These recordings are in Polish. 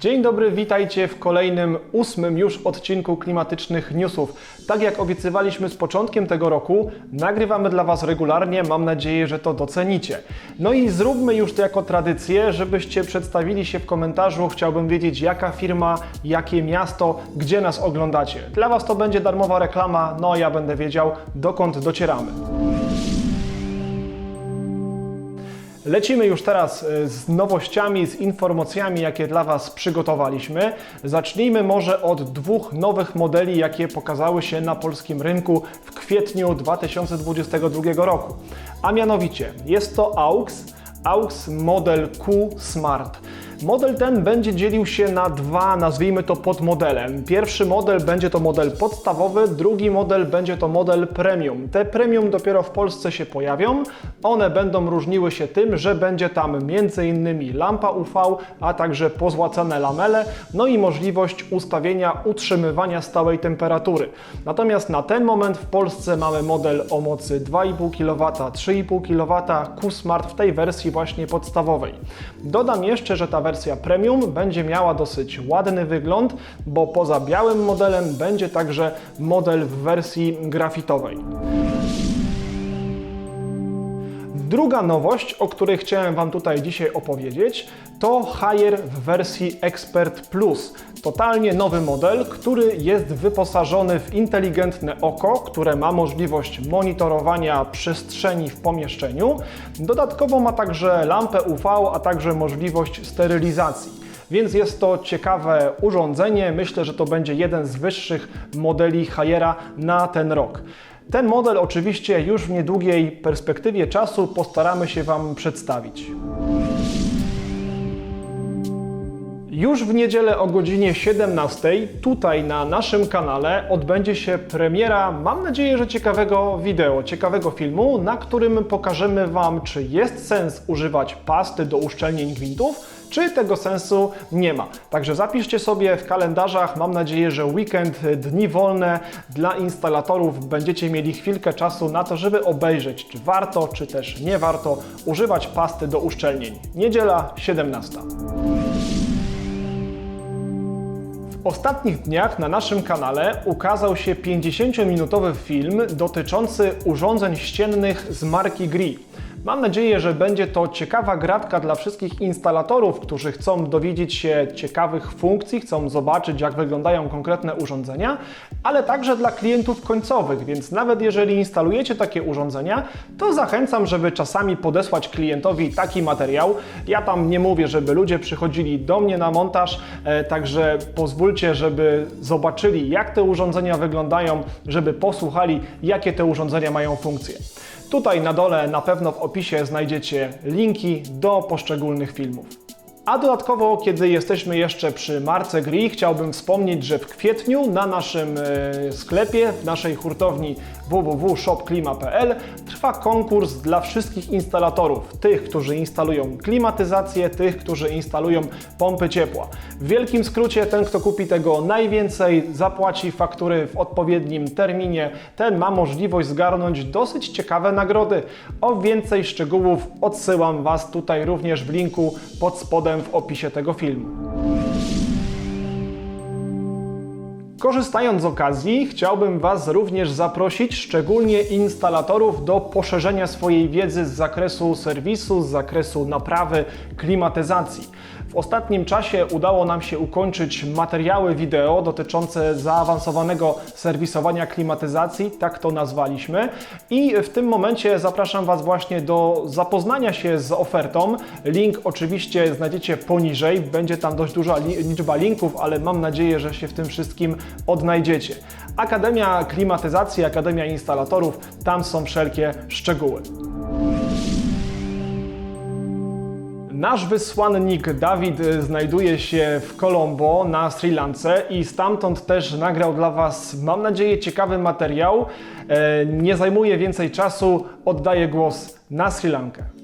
Dzień dobry, witajcie w kolejnym ósmym już odcinku klimatycznych newsów. Tak jak obiecywaliśmy z początkiem tego roku, nagrywamy dla Was regularnie, mam nadzieję, że to docenicie. No i zróbmy już to jako tradycję, żebyście przedstawili się w komentarzu. Chciałbym wiedzieć, jaka firma, jakie miasto, gdzie nas oglądacie. Dla Was to będzie darmowa reklama, no ja będę wiedział, dokąd docieramy. Lecimy już teraz e, z nowościami, z informacjami, jakie dla Was przygotowaliśmy. Zacznijmy może od dwóch nowych modeli, jakie pokazały się na polskim rynku w kwietniu 2022 roku. A mianowicie jest to AUX, AUX Model Q Smart. Model ten będzie dzielił się na dwa, nazwijmy to podmodele. Pierwszy model będzie to model podstawowy, drugi model będzie to model premium. Te premium dopiero w Polsce się pojawią. One będą różniły się tym, że będzie tam m.in. lampa UV, a także pozłacane lamele, no i możliwość ustawienia utrzymywania stałej temperatury. Natomiast na ten moment w Polsce mamy model o mocy 2,5 kW, 3,5 kW Q-Smart w tej wersji właśnie podstawowej. Dodam jeszcze, że ta wersja premium będzie miała dosyć ładny wygląd, bo poza białym modelem będzie także model w wersji grafitowej. Druga nowość, o której chciałem Wam tutaj dzisiaj opowiedzieć, to Haier w wersji Expert Plus. Totalnie nowy model, który jest wyposażony w inteligentne oko, które ma możliwość monitorowania przestrzeni w pomieszczeniu. Dodatkowo ma także lampę UV, a także możliwość sterylizacji. Więc jest to ciekawe urządzenie. Myślę, że to będzie jeden z wyższych modeli Haiera na ten rok. Ten model oczywiście już w niedługiej perspektywie czasu postaramy się Wam przedstawić. Już w niedzielę o godzinie 17 tutaj na naszym kanale odbędzie się premiera, mam nadzieję, że ciekawego wideo, ciekawego filmu, na którym pokażemy Wam, czy jest sens używać pasty do uszczelnień gwintów, czy tego sensu nie ma. Także zapiszcie sobie w kalendarzach. Mam nadzieję, że weekend, dni wolne dla instalatorów będziecie mieli chwilkę czasu na to, żeby obejrzeć, czy warto, czy też nie warto używać pasty do uszczelnień. Niedziela 17. W ostatnich dniach na naszym kanale ukazał się 50-minutowy film dotyczący urządzeń ściennych z marki Gree. Mam nadzieję, że będzie to ciekawa gratka dla wszystkich instalatorów, którzy chcą dowiedzieć się ciekawych funkcji, chcą zobaczyć, jak wyglądają konkretne urządzenia, ale także dla klientów końcowych, więc nawet jeżeli instalujecie takie urządzenia, to zachęcam, żeby czasami podesłać klientowi taki materiał. Ja tam nie mówię, żeby ludzie przychodzili do mnie na montaż, e, także pozwólcie, żeby zobaczyli, jak te urządzenia wyglądają, żeby posłuchali, jakie te urządzenia mają funkcje. Tutaj na dole na pewno w opisie znajdziecie linki do poszczególnych filmów. A dodatkowo, kiedy jesteśmy jeszcze przy marce Gri, chciałbym wspomnieć, że w kwietniu na naszym e, sklepie, w naszej hurtowni www.shopklima.pl trwa konkurs dla wszystkich instalatorów, tych, którzy instalują klimatyzację, tych, którzy instalują pompy ciepła. W wielkim skrócie, ten, kto kupi tego najwięcej, zapłaci faktury w odpowiednim terminie, ten ma możliwość zgarnąć dosyć ciekawe nagrody. O więcej szczegółów odsyłam Was tutaj również w linku pod spodem w opisie tego filmu. Korzystając z okazji, chciałbym Was również zaprosić, szczególnie instalatorów, do poszerzenia swojej wiedzy z zakresu serwisu, z zakresu naprawy klimatyzacji. W ostatnim czasie udało nam się ukończyć materiały wideo dotyczące zaawansowanego serwisowania klimatyzacji, tak to nazwaliśmy. I w tym momencie zapraszam Was właśnie do zapoznania się z ofertą. Link oczywiście znajdziecie poniżej, będzie tam dość duża liczba linków, ale mam nadzieję, że się w tym wszystkim odnajdziecie. Akademia Klimatyzacji, Akademia Instalatorów, tam są wszelkie szczegóły. Nasz wysłannik Dawid y, znajduje się w Colombo na Sri Lance i stamtąd też nagrał dla Was, mam nadzieję, ciekawy materiał. E, Nie zajmuje więcej czasu, oddaję głos na Sri Lankę.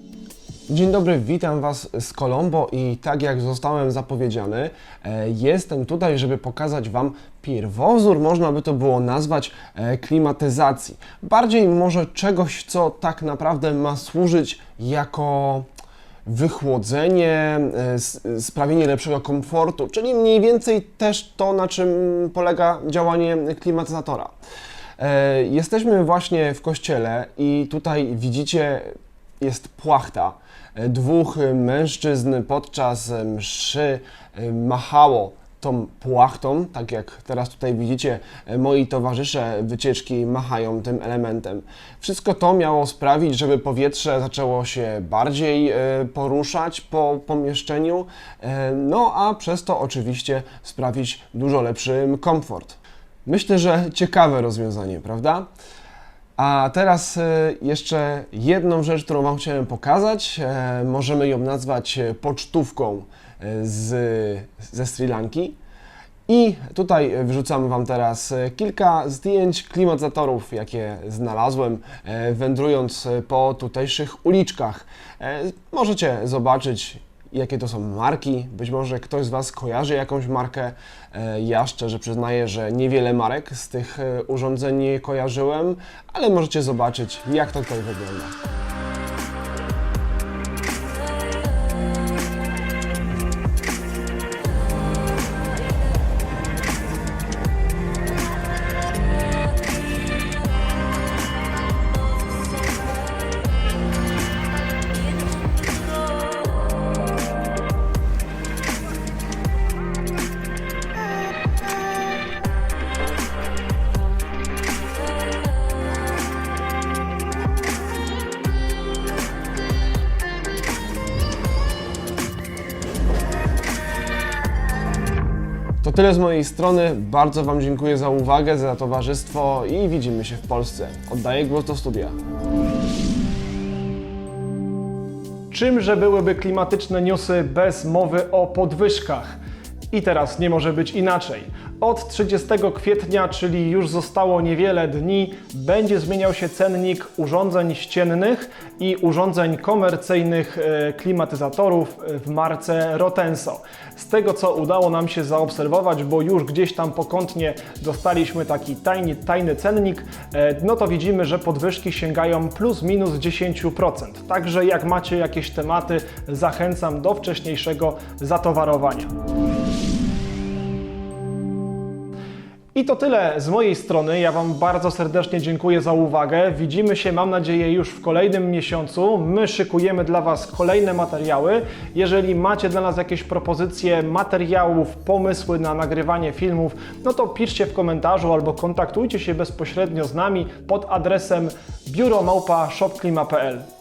Dzień dobry, witam Was z Colombo i tak jak zostałem zapowiedziany, e, jestem tutaj, żeby pokazać Wam pierwowzór, można by to było nazwać e, klimatyzacji. Bardziej może czegoś, co tak naprawdę ma służyć jako wychłodzenie, e, sprawienie lepszego komfortu, czyli mniej więcej też to, na czym polega działanie klimatyzatora. Jesteśmy właśnie w kościele i tutaj widzicie, jest płachta. Dwóch mężczyzn podczas mszy e, machało tą płachtą, tak jak teraz tutaj widzicie, e, moi towarzysze wycieczki machają tym elementem. Wszystko to miało sprawić, żeby powietrze zaczęło się bardziej e, poruszać po pomieszczeniu, no a przez to oczywiście sprawić dużo lepszy komfort. Myślę, że ciekawe rozwiązanie, prawda? A teraz e, jeszcze jedną rzecz, którą Wam chciałem pokazać. E, Możemy ją nazwać e, pocztówką z, ze Sri Lanki. I tutaj wrzucam Wam teraz kilka zdjęć klimatyzatorów, jakie znalazłem wędrując po tutejszych uliczkach. Możecie zobaczyć, jakie to są marki. Być może ktoś z Was kojarzy jakąś markę. E, Ja szczerze przyznaję, że niewiele marek z tych e, urządzeń kojarzyłem, ale możecie zobaczyć, jak to tutaj wygląda. To tyle z mojej strony. Bardzo Wam dziękuję za uwagę, za towarzystwo i widzimy się w Polsce. Oddaję głos do studia. Czymże byłyby klimatyczne newsy bez mowy o podwyżkach? I teraz nie może być inaczej. Od 30 kwietnia, czyli już zostało niewiele dni, będzie zmieniał się cennik urządzeń ściennych i urządzeń komercyjnych e, klimatyzatorów w marce Rotenso. Z tego co udało nam się zaobserwować, bo już gdzieś tam pokątnie dostaliśmy taki tajny, tajny cennik, e, no to widzimy, że podwyżki sięgają plus minus 10%. Także jak macie jakieś tematy, zachęcam do wcześniejszego zatowarowania. I to tyle z mojej strony. Ja Wam bardzo serdecznie dziękuję za uwagę. Widzimy się, mam nadzieję, już w kolejnym miesiącu. My szykujemy dla Was kolejne materiały. Jeżeli macie dla nas jakieś propozycje materiałów, pomysły na nagrywanie filmów, no to piszcie w komentarzu albo kontaktujcie się bezpośrednio z nami pod adresem biuromałpa.shopklima.pl.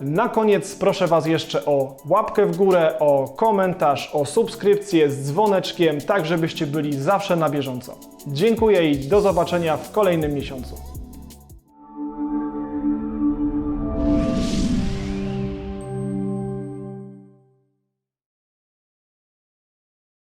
Na koniec proszę Was jeszcze o łapkę w górę, o komentarz, o subskrypcję z dzwoneczkiem, tak żebyście byli zawsze na bieżąco. Dziękuję i do zobaczenia w kolejnym miesiącu.